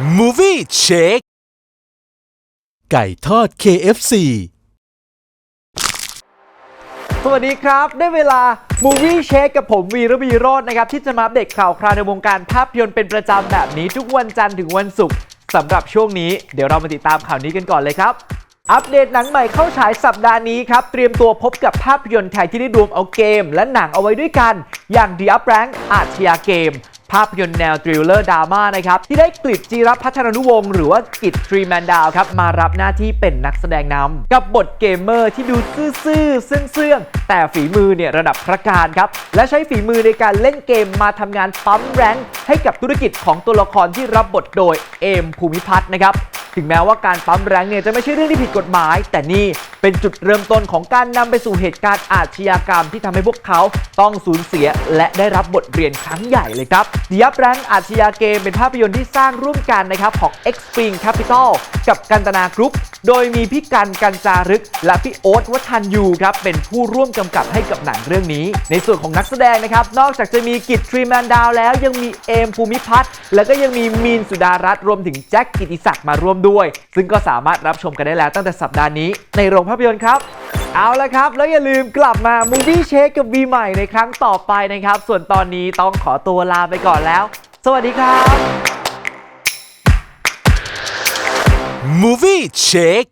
Movie Check ไก่ทอด KFC สวัสดีครับ ได้เวลา Movie Check กับผมวีระวีโรจน์นะครับ ที่จะมาอัปเดตข่าวคราวในวงการภาพยนตร์เป็นประจำแบบนี้ทุกวันจันทร์ถึงวันศุกร์สำหรับช่วงนี้เดี๋ยวเรามาติดตามข่าวนี้กันก่อนเลยครับ อัปเดตหนังใหม่เข้าฉายสัปดาห์นี้ครับ เตรียมตัวพบกับภาพยนตร์ไทยที่ได้รวมเอาเกม และหนังเอาไว้ด้วยกัน อย่าง The Up Rank อาชญาเกม ภาพยนตร์แนวทริลเลอร์ดราม่านะครับ ที่ได้กลิดจีรพัฒนนุวงศ์หรือว่ากิจทรีแมนดาวครับ มารับหน้าที่เป็นนักแสดงนำกับบทเกมเมอร์ที่ดูซื่อๆเสื่องๆ แต่ฝีมือเนี่ยระดับพระการครับ และใช้ฝีมือในการเล่นเกมมาทำงานปั๊มแรงให้กับธุรกิจของตัวละครที่รับบทโดยเอมภูมิพัฒน์นะครับ ถึงแม้ว่าการปั๊มแรงเนี่ยจะไม่ใช่เรื่องที่ผิดกฎหมาย แต่นี่เป็นจุดเริ่มต้นของการนำไปสู่เหตุการณ์อาชญากรรมที่ทำให้พวกเขาต้องสูญเสียและได้รับบทเรียนครั้งใหญ่เลยครับดิยับแรงค์อาชญาเกมเป็นภาพยนตร์ที่สร้างร่วมกันนะครับของ Extreme Capital กับกันตนากรุ๊ปโดยมีพี่กันกันจารึก และพี่โอ๊ตวัฒนยูครับเป็นผู้ร่วมกำกับให้กับหนังเรื่องนี้ ในส่วนของนักแสดงนะครับ นอกจากจะมีกิตทรีแมนดาวแล้วยังมีเอมภูมิพัฒน์แล้วก็ยังมีมีนสุดารัตน์รวมถึงแจ็คกิติศักดิ์มาร่วมด้วยซึ่งก็สามารถรับชมกันได้แล้วตั้งแต่สัปดาห์นี้ในโรงภาพยนตร์ครับ เอาละครับ แล้วอย่าลืมกลับมา Movie Shake กับวีใหม่ในครั้งต่อไปนะครับ ส่วนตอนนี้ต้องขอตัวลาไปก่อนแล้ว สวัสดีครับ Movie Shake